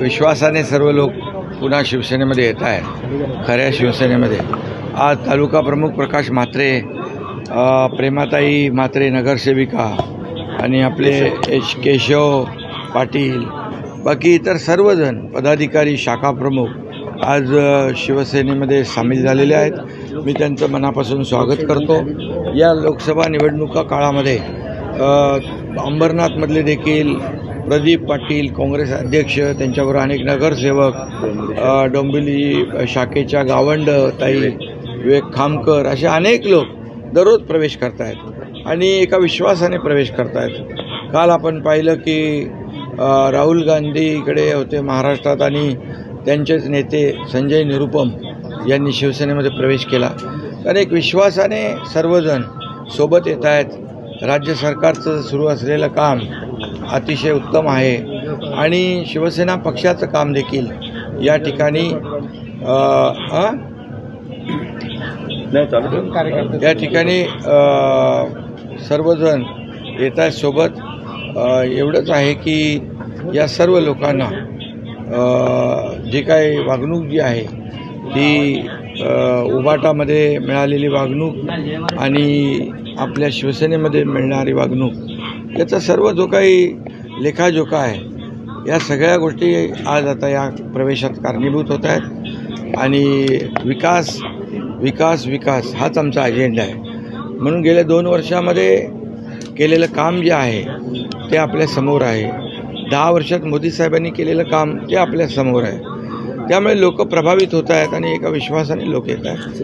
विश्वासाने सर्व लोक पुन्हा शिवसेनेमध्ये येत आहेत. खऱ्या शिवसेनेमध्ये. आज तालुका प्रमुख प्रकाश म्हात्रे प्रेमाताई म्हात्रे नगरसेविका आणि आपले एच केशव पाटील बाकी इतर सर्वजण पदाधिकारी शाखा प्रमुख आज शिवसेनेमध्ये सामील झालेले आहेत. मी त्यांचं मनापासून स्वागत करतो. या लोकसभा निवडणुका काळामध्ये अंबरनाथमधले देखील प्रदीप पाटील काँग्रेस अध्यक्ष त्यांच्याबरोबर अनेक नगरसेवक डोंबिवली शाखेच्या गावंड ताई विवेक खामकर असे अनेक लोक दररोज प्रवेश करत आहेत आणि एका विश्वासाने प्रवेश करत आहेत काल आपण पाहिलं की राहुल गांधी इकडे होते महाराष्ट्रात आणि त्यांचेच नेते संजय निरुपम यांनी शिवसेनेमध्ये प्रवेश केला. तर एक विश्वासाने सर्वजण सोबत येत आहेत राज्य सरकारचं सुरू असलेलं काम अतिशय उत्तम आहे आणि शिवसेना पक्षाचं काम देखील या ठिकाणी? या ठिकाणी सर्वजण येत आहेत सोबत एवढंच आहे की या सर्व लोकांना जी काही वागणूक जी आहे ती उबाटामध्ये मिळालेली वागणूक आणि आपल्या शिवसेनेमध्ये मिळणारी वागणूक याचा सर्व जो काही लेखाजोखा आहे या सगळ्या गोष्टी आज आता या प्रवेशात कारणीभूत होत आहेत. आणि विकास विकास विकास हाच आमचा अजेंडा आहे. म्हणून गेल्या दोन वर्षामध्ये केलेलं काम जे आहे ते आपल्यासमोर आहे. दहा वर्षात मोदी साहेबांनी केलेलं काम ते आपल्यासमोर आहे. त्यामुळे लोक प्रभावित होत आहेत आणि एका विश्वासाने लोक येत आहेत.